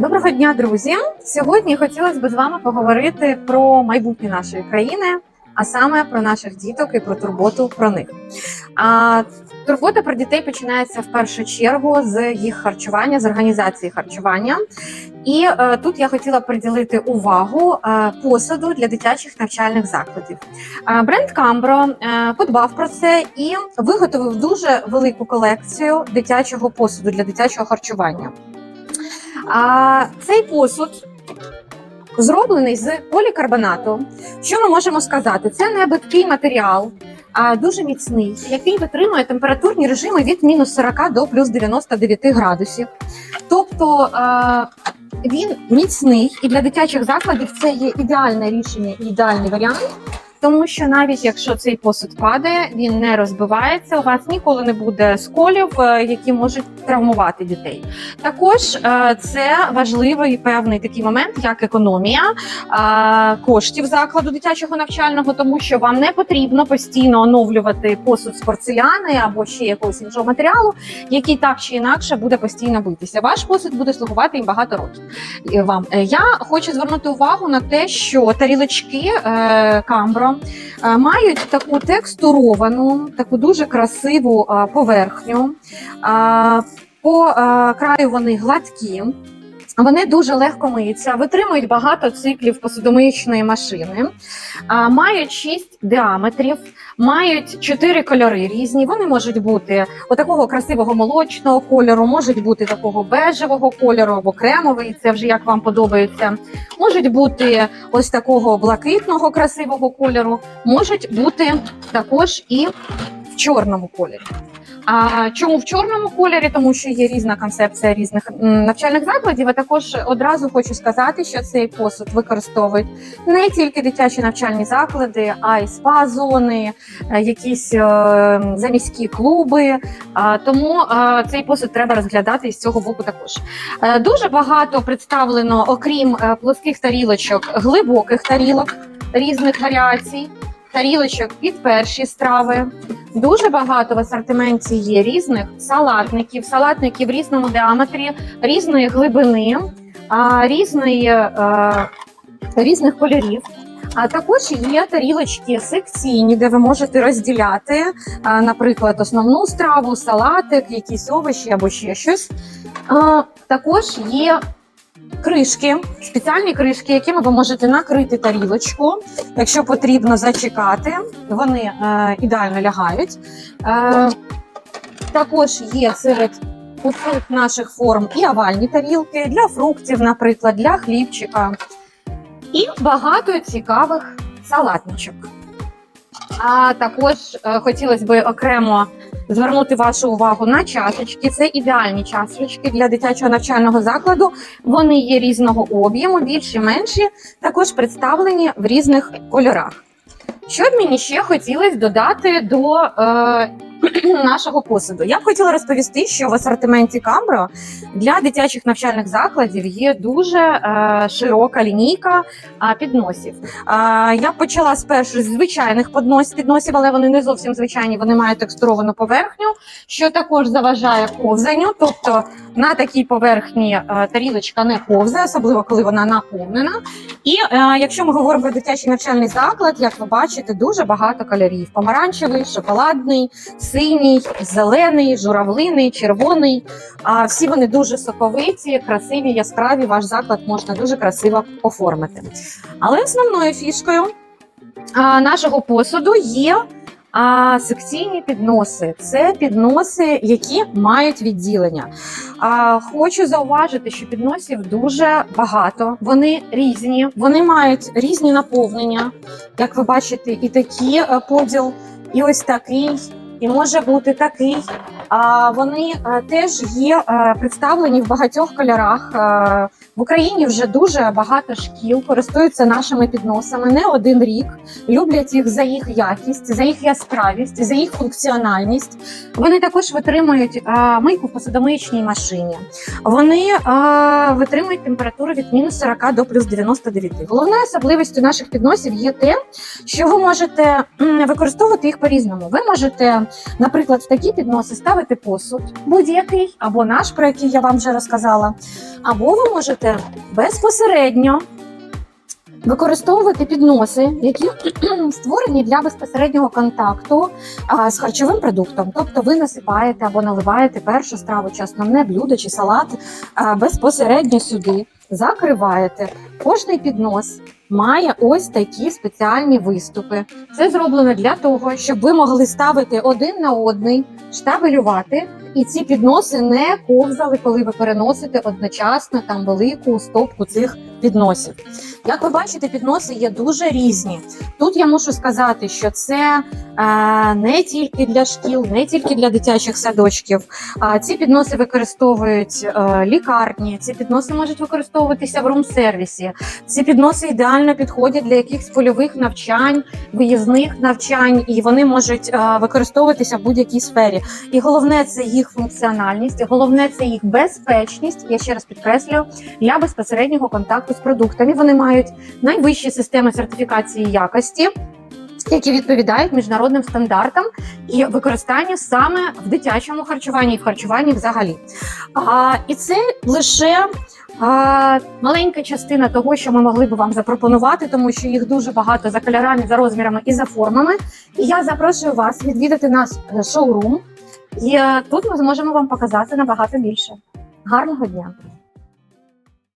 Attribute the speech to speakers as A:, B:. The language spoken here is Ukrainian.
A: Доброго дня, друзі! Сьогодні хотілося б з вами поговорити про майбутнє нашої країни, а саме про наших діток і про турботу про них. А турбота про дітей починається в першу чергу з їх харчування, з організації харчування. І е, тут я хотіла приділити увагу е, посуду для дитячих навчальних закладів. Е, бренд Камбро е, подбав про це і виготовив дуже велику колекцію дитячого посуду для дитячого харчування. А цей посуд зроблений з полікарбонату. Що ми можемо сказати? Це не матеріал, а дуже міцний, який витримує температурні режими від мінус 40 до плюс 99 градусів. Тобто він міцний і для дитячих закладів це є ідеальне рішення і ідеальний варіант. Тому що навіть якщо цей посуд падає, він не розбивається. У вас ніколи не буде сколів, е, які можуть травмувати дітей. Також е, це важливий певний такий момент, як економія е, коштів закладу дитячого навчального, тому що вам не потрібно постійно оновлювати посуд з порцеляни або ще якогось іншого матеріалу, який так чи інакше буде постійно битися. Ваш посуд буде слугувати їм багато років. Вам я хочу звернути увагу на те, що тарілочки Камбро е, мають таку текстуровану, таку дуже красиву поверхню. По краю вони гладкі. Вони дуже легко миються, витримують багато циклів посудомиючної машини, мають 6 діаметрів, мають 4 кольори різні. Вони можуть бути отакого красивого молочного кольору, можуть бути такого бежевого кольору або кремовий, це вже як вам подобається. Можуть бути ось такого блакитного красивого кольору, можуть бути також і в чорному кольорі. А чому в чорному кольорі? Тому що є різна концепція різних навчальних закладів. А також одразу хочу сказати, що цей посуд використовують не тільки дитячі навчальні заклади, а й спа-зони, е, якісь е, заміські клуби. Тому е, цей посуд треба розглядати із цього боку також. Дуже багато представлено, окрім плоских тарілочок, глибоких тарілок різних варіацій. Тарілочок під перші страви, Дуже багато в асортименті є різних салатників, салатників в різному діаметрі, різної глибини, різної, е, різних кольорів. А також є тарілочки секційні, де ви можете розділяти, наприклад, основну страву, салатик, якісь овочі або ще щось. Також є кришки, спеціальні кришки, якими ви можете накрити тарілочку, якщо потрібно зачекати. Вони е, ідеально лягають. Е, також є серед усіх наших форм і овальні тарілки для фруктів, наприклад, для хлібчика. І багато цікавих салатничок. А також е, хотілося б окремо звернути вашу увагу на чашечки. Це ідеальні чашечки для дитячого навчального закладу. Вони є різного об'єму, більші, менші, також представлені в різних кольорах. Що б мені ще хотілося додати до е, нашого посуду? Я б хотіла розповісти, що в асортименті Камбро для дитячих навчальних закладів є дуже е, широка лінійка е, підносів. Е, я почала спершу з звичайних поднос, підносів, але вони не зовсім звичайні, вони мають текстуровану поверхню, що також заважає ковзанню. Тобто на такій поверхні е, тарілочка не ковзає, особливо коли вона наповнена. І е, якщо ми говоримо про дитячий навчальний заклад, як ви бачите, дуже багато кольорів: помаранчевий, шоколадний, синій, зелений, журавлиний, червоний. А всі вони дуже соковиті, красиві, яскраві. Ваш заклад можна дуже красиво оформити. Але основною фішкою нашого посуду є. А секційні підноси це підноси, які мають відділення. А, хочу зауважити, що підносів дуже багато. Вони різні, вони мають різні наповнення. Як ви бачите, і такий е, поділ, і ось такий, і може бути такий. А вони е, теж є е, представлені в багатьох кольорах. Е, В Україні вже дуже багато шкіл користуються нашими підносами не один рік. Люблять їх за їх якість, за їх яскравість, за їх функціональність. Вони також витримують мийку в посудомиючній машині. Вони витримують температуру від мінус 40 до плюс 99. Головною особливістю наших підносів є те, що ви можете використовувати їх по-різному. Ви можете, наприклад, в такі підноси ставити посуд, будь-який, або наш, про який я вам вже розказала, або ви можете безпосередньо використовувати підноси, які створені для безпосереднього контакту з харчовим продуктом. Тобто ви насипаєте або наливаєте першу страву чи основне блюдо чи салат безпосередньо сюди, закриваєте. Кожний піднос має ось такі спеціальні виступи. Це зроблено для того, щоб ви могли ставити один на одний, штабелювати. І ці підноси не ковзали, коли ви переносите одночасно там велику стопку цих підносів. Як ви бачите, підноси є дуже різні. Тут я мушу сказати, що це е, не тільки для шкіл, не тільки для дитячих садочків. А ці підноси використовують е, лікарні, ці підноси можуть використовуватися в рум-сервісі. Ці підноси ідеально підходять для якихось польових навчань, виїзних навчань, і вони можуть е, використовуватися в будь-якій сфері. І головне це їх функціональність, головне це їх безпечність. Я ще раз підкреслюю для безпосереднього контакту з продуктами. Вони мають найвищі системи сертифікації якості. Які відповідають міжнародним стандартам і використанню саме в дитячому харчуванні і в харчуванні взагалі. А, і це лише маленька частина того, що ми могли б вам запропонувати, тому що їх дуже багато за кольорами, за розмірами і за формами. І я запрошую вас відвідати наш е, шоурум. І е, тут ми зможемо вам показати набагато більше. Гарного дня!